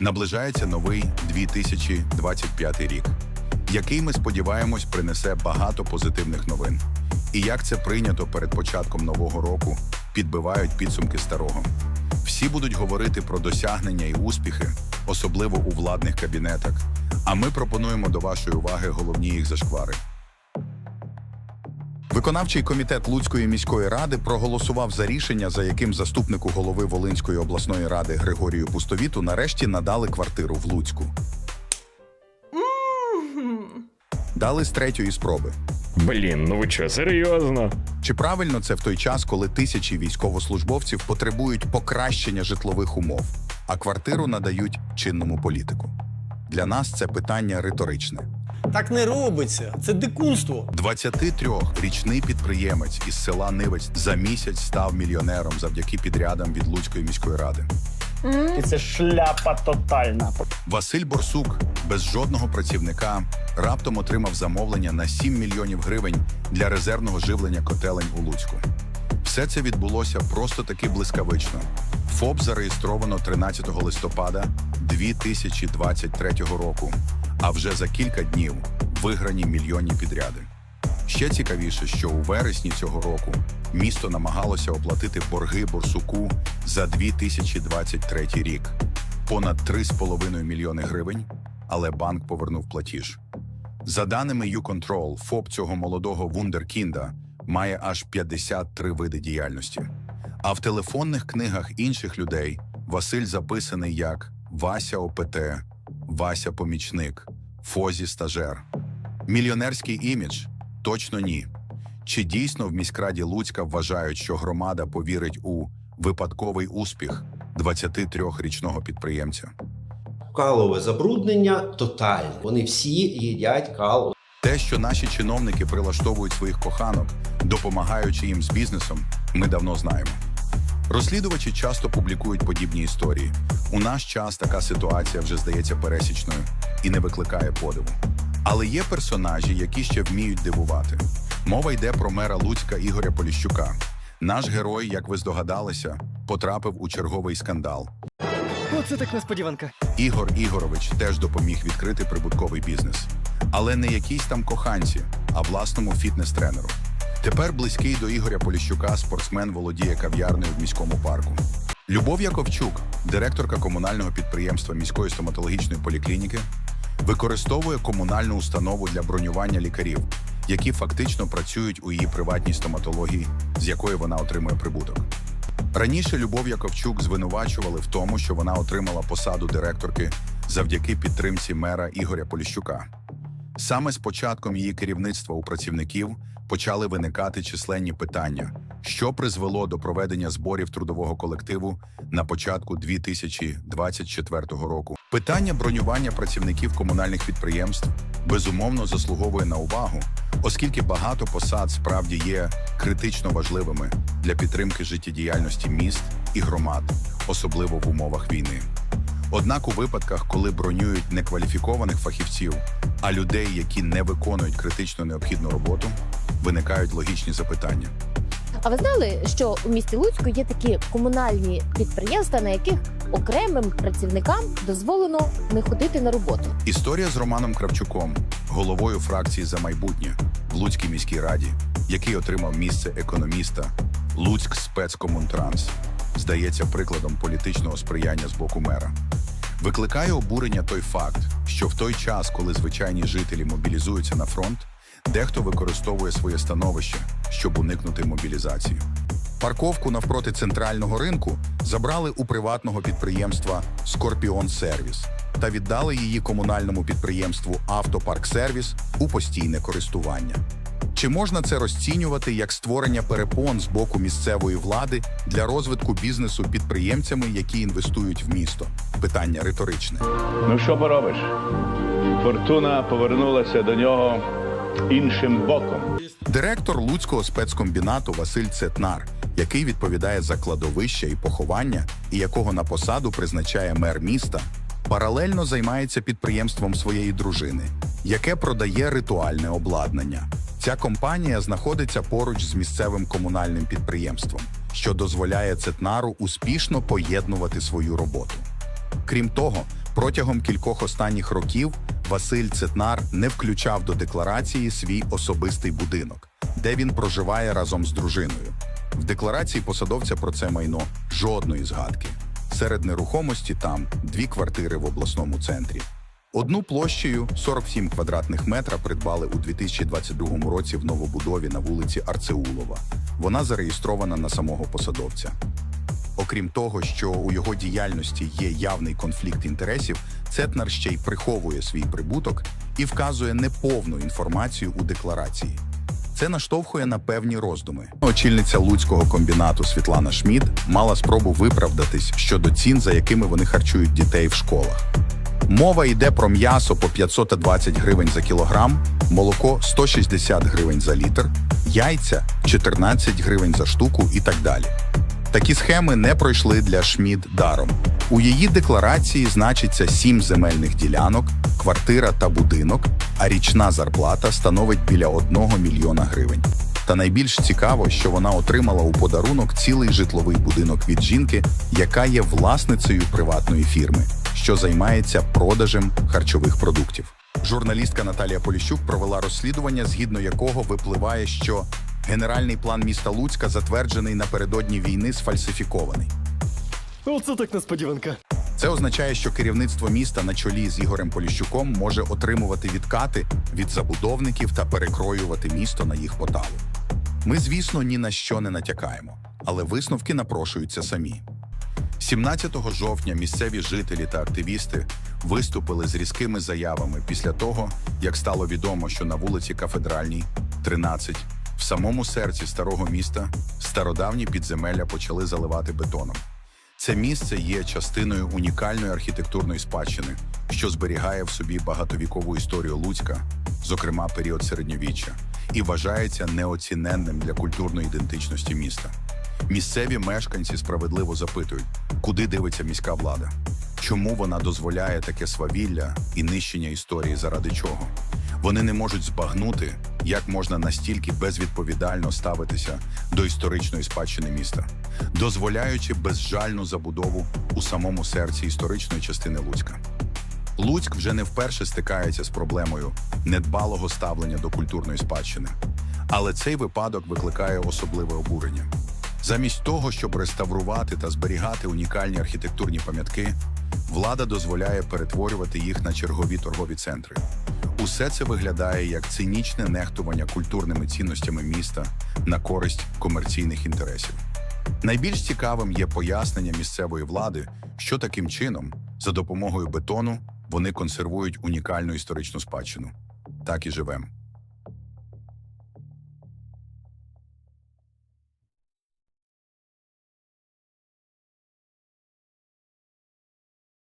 Наближається новий 2025 рік, який ми сподіваємось принесе багато позитивних новин. І як це прийнято перед початком нового року, підбивають підсумки старого. Всі будуть говорити про досягнення і успіхи, особливо у владних кабінетах. А ми пропонуємо до вашої уваги головні їх зашквари. Виконавчий комітет Луцької міської ради проголосував за рішення, за яким заступнику голови Волинської обласної ради Григорію Пустовіту нарешті надали квартиру в Луцьку. Дали з третьої спроби. Блін, ну ви що, серйозно? Чи правильно це в той час, коли тисячі військовослужбовців потребують покращення житлових умов, а квартиру надають чинному політику? Для нас це питання риторичне. Так не робиться. Це дикунство. 23-річний підприємець із села Нивець за місяць став мільйонером завдяки підрядам від Луцької міської ради. І це шляпа тотальна. Василь Борсук без жодного працівника раптом отримав замовлення на 7 мільйонів гривень для резервного живлення котелень у Луцьку. Все це відбулося просто таки блискавично. ФОП зареєстровано 13 листопада 2023 року, а вже за кілька днів виграні мільйонні підряди. Ще цікавіше, що у вересні цього року місто намагалося оплатити борги Борсуку за 2023 рік понад 3,5 мільйони гривень, але банк повернув платіж. За даними YouControl, ФОП цього молодого вундеркінда має аж 53 види діяльності. А в телефонних книгах інших людей Василь записаний як Вася ОПТ, Вася Помічник, Фозі Стажер. Мільйонерський імідж? Точно ні. Чи дійсно в міськраді Луцька вважають, що громада повірить у випадковий успіх 23-річного підприємця? Калове забруднення тотальне. Вони всі їдять кал. Те, що наші чиновники прилаштовують своїх коханок, допомагаючи їм з бізнесом, ми давно знаємо. Розслідувачі часто публікують подібні історії. У наш час така ситуація вже здається пересічною і не викликає подиву. Але є персонажі, які ще вміють дивувати. Мова йде про мера Луцька Ігоря Поліщука. Наш герой, як ви здогадалися, потрапив у черговий скандал. Оце так несподіванка. Ігор Ігорович теж допоміг відкрити прибутковий бізнес, але не якійсь там коханці, а власному фітнес-тренеру. Тепер близький до Ігоря Поліщука спортсмен володіє кав'ярнею в міському парку. Любов Яковчук, директорка комунального підприємства міської стоматологічної поліклініки, використовує комунальну установу для бронювання лікарів, які фактично працюють у її приватній стоматології, з якої вона отримує прибуток. Раніше Любов Яковчук звинувачували в тому, що вона отримала посаду директорки завдяки підтримці мера Ігоря Поліщука. Саме з початком її керівництва у працівників почали виникати численні питання, що призвело до проведення зборів трудового колективу на початку 2024 року. Питання бронювання працівників комунальних підприємств безумовно заслуговує на увагу, оскільки багато посад справді є критично важливими для підтримки життєдіяльності міст і громад, особливо в умовах війни. Однак у випадках, коли бронюють некваліфікованих фахівців, а людей, які не виконують критично необхідну роботу, виникають логічні запитання. А ви знали, що у місті Луцьку є такі комунальні підприємства, на яких окремим працівникам дозволено не ходити на роботу? Історія з Романом Кравчуком, головою фракції за майбутнє в Луцькій міській раді, який отримав місце економіста Луцьк спецкомунтранс, здається прикладом політичного сприяння з боку мера. Викликає обурення той факт, що в той час, коли звичайні жителі мобілізуються на фронт, дехто використовує своє становище, щоб уникнути мобілізації. Парковку навпроти центрального ринку забрали у приватного підприємства Скорпіон Сервіс та віддали її комунальному підприємству Автопарк Сервіс у постійне користування. Чи можна це розцінювати як створення перепон з боку місцевої влади для розвитку бізнесу підприємцями, які інвестують в місто? Питання риторичне. Ну що поробиш? Фортуна повернулася до нього іншим боком. Директор Луцького спецкомбінату Василь Цетнар, який відповідає за кладовище і поховання, і якого на посаду призначає мер міста, паралельно займається підприємством своєї дружини, яке продає ритуальне обладнання. Ця компанія знаходиться поруч з місцевим комунальним підприємством, що дозволяє Цетнару успішно поєднувати свою роботу. Крім того, Протягом кількох останніх років Василь Цетнар не включав до декларації свій особистий будинок, де він проживає разом з дружиною. В декларації посадовця про це майно жодної згадки. Серед нерухомості там дві квартири в обласному центрі. Одну площею 47 квадратних метра придбали у 2022 році в новобудові на вулиці Арцеулова. Вона зареєстрована на самого посадовця. Окрім того, що у його діяльності є явний конфлікт інтересів, Цетнар ще й приховує свій прибуток і вказує неповну інформацію у декларації. Це наштовхує на певні роздуми. Очільниця луцького комбінату Світлана Шмід мала спробу виправдатись щодо цін, за якими вони харчують дітей в школах. Мова йде про м'ясо по 520 гривень за кілограм, молоко 160 гривень за літр, яйця 14 гривень за штуку і так далі. Такі схеми не пройшли для Шмід даром. У її декларації значиться сім земельних ділянок, квартира та будинок, а річна зарплата становить біля 1 мільйона гривень. Та найбільш цікаво, що вона отримала у подарунок цілий житловий будинок від жінки, яка є власницею приватної фірми, що займається продажем харчових продуктів. Журналістка Наталія Поліщук провела розслідування, згідно якого випливає, що генеральний план міста Луцька затверджений напередодні війни сфальсифікований. Оце так несподіванка. Це означає, що керівництво міста на чолі з Ігорем Поліщуком може отримувати відкати від забудовників та перекроювати місто на їх поталу. Ми, звісно, ні на що не натякаємо, але висновки напрошуються самі. 17 жовтня місцеві жителі та активісти виступили з різкими заявами після того, як стало відомо, що на вулиці Кафедральній, 13, в самому серці старого міста стародавні підземелля почали заливати бетоном. Це місце є частиною унікальної архітектурної спадщини, що зберігає в собі багатовікову історію Луцька, зокрема період середньовіччя, і вважається неоціненним для культурної ідентичності міста. Місцеві мешканці справедливо запитують, куди дивиться міська влада, чому вона дозволяє таке свавілля і нищення історії заради чого. Вони не можуть збагнути, як можна настільки безвідповідально ставитися до історичної спадщини міста, дозволяючи безжальну забудову у самому серці історичної частини Луцька. Луцьк вже не вперше стикається з проблемою недбалого ставлення до культурної спадщини, але цей випадок викликає особливе обурення. Замість того, щоб реставрувати та зберігати унікальні архітектурні пам'ятки, влада дозволяє перетворювати їх на чергові торгові центри. Усе це виглядає як цинічне нехтування культурними цінностями міста на користь комерційних інтересів. Найбільш цікавим є пояснення місцевої влади, що таким чином, за допомогою бетону, вони консервують унікальну історичну спадщину. Так і живемо.